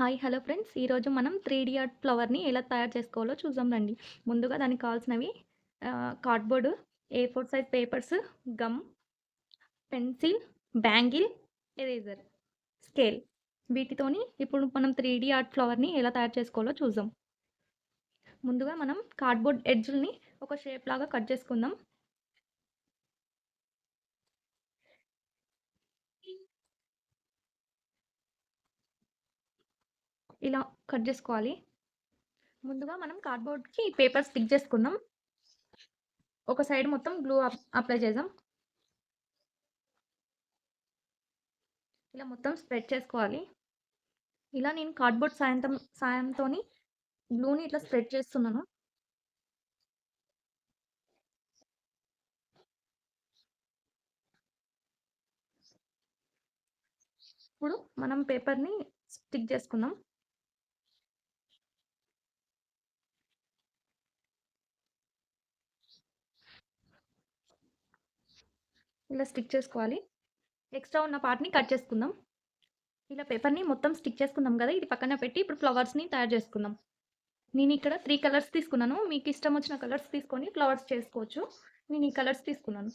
Hi hello friends. ఈరోజు మనం three D art ఫ్లవర్ని ఎలా తయారు చేసుకోవాలో చూద్దాం రండి. ముందుగా దానికి కావాల్సినవి cardboard A four size papers gum pencil bangle eraser scale వీటితోని ఇప్పుడు మనం త్రీ డి ఆర్ట్ ఫ్లవర్ని ఎలా తయారు చేసుకోవాలో చూద్దాం. ముందుగా మనం కార్డ్బోర్డ్ ఎడ్జ్ని ఒక షేప్ లాగా కట్ చేసుకుందాం. ఇలా కట్ చేసుకోవాలి. ముందుగా మనం కార్డ్బోర్డ్కి పేపర్ స్టిక్ చేసుకుందాం. ఒక సైడ్ మొత్తం గ్లూ అప్లై చేద్దాం. ఇలా మొత్తం స్ప్రెడ్ చేసుకోవాలి. ఇలా నేను కార్డ్బోర్డ్ సాయంత్రం సాయంతో గ్లూని ఇట్లా స్ప్రెడ్ చేస్తున్నాను. ఇప్పుడు మనం పేపర్ని స్టిక్ చేసుకుందాం. ఇలా స్టిక్ చేసుకోవాలి. ఎక్స్ట్రా ఉన్న పార్ట్ని కట్ చేసుకుందాం. ఇలా పేపర్ని మొత్తం స్టిక్ చేసుకుందాం కదా. ఇది పక్కన పెట్టి ఇప్పుడు ఫ్లవర్స్ని తయారు చేసుకుందాం. నేను ఇక్కడ త్రీ కలర్స్ తీసుకున్నాను. మీకు ఇష్టం వచ్చిన కలర్స్ తీసుకొని ఫ్లవర్స్ చేసుకోవచ్చు. నేను ఈ కలర్స్ తీసుకున్నాను.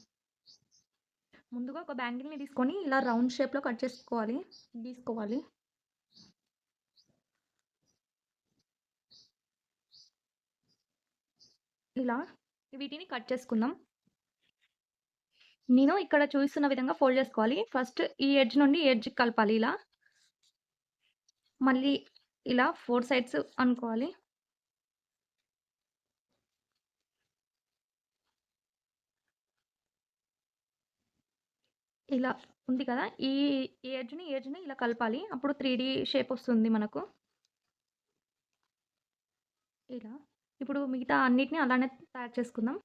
ముందుగా ఒక బ్యాంగిల్ని తీసుకొని ఇలా రౌండ్ షేప్లో కట్ చేసుకోవాలి. తీసుకోవాలి. ఇలా వీటిని కట్ చేసుకుందాం. నేను ఇక్కడ చూస్తున్న విధంగా ఫోల్డ్ చేసుకోవాలి. ఫస్ట్ ఈ ఎడ్జ్ నుండి ఎడ్జ్ కలపాలి ఇలా. మళ్ళీ ఇలా ఫోర్ సైడ్స్ అనుకోవాలి. ఇలా ఉంది కదా? ఈ ఎడ్జ్ని ఎడ్జ్ని ఇలా కలపాలి. అప్పుడు త్రీ షేప్ వస్తుంది మనకు. ఇలా. ఇప్పుడు మిగతా అన్నిటిని అలానే తయారు చేసుకుందాం.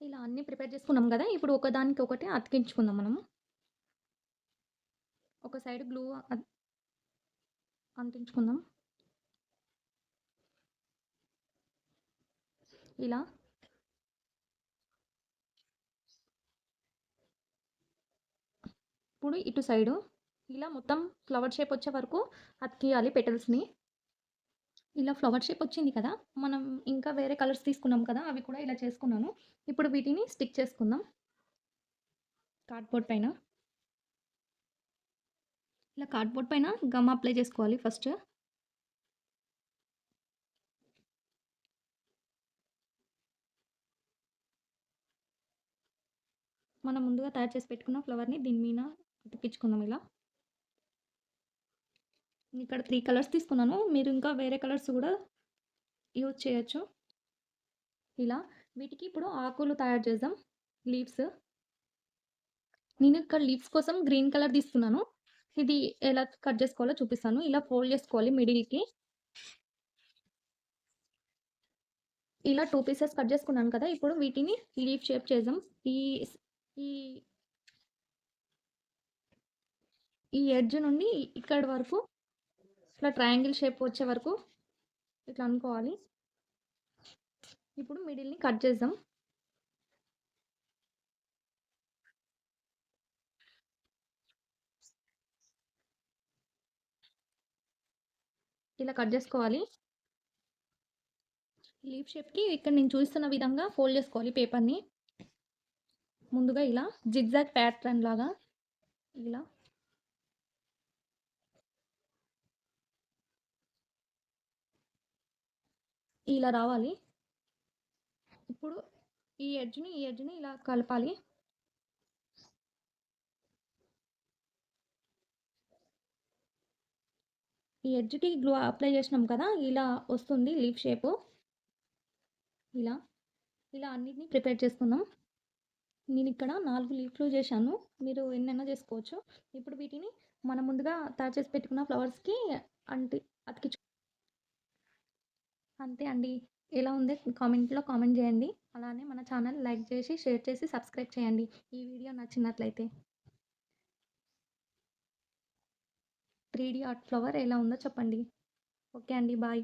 ఇలా అన్నీ ప్రిపేర్ చేసుకున్నాం కదా ఇప్పుడు ఒకదానికి ఒకటి అతికించుకుందాం మనము. ఒక సైడ్ గ్లూ అంటించుకుందాం. ఇలా. ఇప్పుడు ఇటు సైడు ఇలా మొత్తం ఫ్లవర్ షేప్ వచ్చే వరకు అతికియాలి పెటల్స్ని. ఇలా ఫ్లవర్ షేప్ వచ్చింది కదా మనం ఇంకా వేరే కలర్స్ తీసుకున్నాం కదా అవి కూడా ఇలా చేసుకున్నాను. ఇప్పుడు వీటిని స్టిక్ చేసుకుందాం. కార్డ్బోర్డ్ పైన. ఇలా కార్డ్బోర్డ్ పైన గమ్ అప్లై చేసుకోవాలి ఫస్ట్. మనం ముందుగా తయారు చేసి పెట్టుకున్న ఫ్లవర్ని దీని మీద అతికించుకుందాం ఇలా. ఇక్కడ త్రీ కలర్స్ తీసుకున్నాను. మీరు ఇంకా వేరే కలర్స్ కూడా యూజ్ చేయొచ్చు. ఇలా వీటికి ఇప్పుడు ఆకులు తయారు చేద్దాం. లీవ్స్ నేను ఇక్కడ లీవ్స్ కోసం గ్రీన్ కలర్ తీసుకున్నాను. ఇది ఎలా కట్ చేసుకోవాలో చూపిస్తాను. ఇలా ఫోల్డ్ చేసుకోవాలి మిడిల్కి ఇలా టూ పీసెస్ కట్ చేసుకున్నాను కదా ఇప్పుడు వీటిని లీఫ్ షేప్ చేద్దాం. ఈ ఈ ఈ ఎడ్జ్ నుండి ఇక్కడ వరకు ఇట్లా ట్రయాంగిల్ షేప్ వచ్చే వరకు ఇట్లా అనుకోవాలి. ఇప్పుడు మిడిల్ని కట్ చేద్దాం. ఇలా కట్ చేసుకోవాలి. లీఫ్ షేప్కి ఇక్కడ నేను చూస్తున్న విధంగా ఫోల్డ్ చేసుకోవాలి పేపర్ని. ముందుగా ఇలా జిగ్జాగ్ ప్యాటర్న్ లాగా ఇలా ఇలా రావాలి. ఇప్పుడు ఈ ఎడ్జ్ని ఈ ఎడ్జ్ని ఇలా కలపాలి. ఈ ఎడ్జ్కి గ్లూ అప్లై చేసినాం కదా ఇలా వస్తుంది లీఫ్ షేపు ఇలా ఇలా అన్నిటిని ప్రిపేర్ చేసుకుందాం నేను ఇక్కడ నాలుగు లీఫ్లు చేశాను. మీరు ఎన్నైనా చేసుకోవచ్చు. ఇప్పుడు వీటిని మనం ముందుగా తయారు చేసి పెట్టుకున్న ఫ్లవర్స్కి అంటి అతికించు అంతే అండి. ఎలా ఉంది? కామెంట్లో కామెంట్ చేయండి. అలానే మన ఛానల్ లైక్ చేసి షేర్ చేసి సబ్స్క్రైబ్ చేయండి. ఈ వీడియో నచ్చినట్లయితే. త్రీ ఆర్ట్ ఫ్లవర్ ఎలా ఉందో చెప్పండి. ఓకే అండి. బాయ్.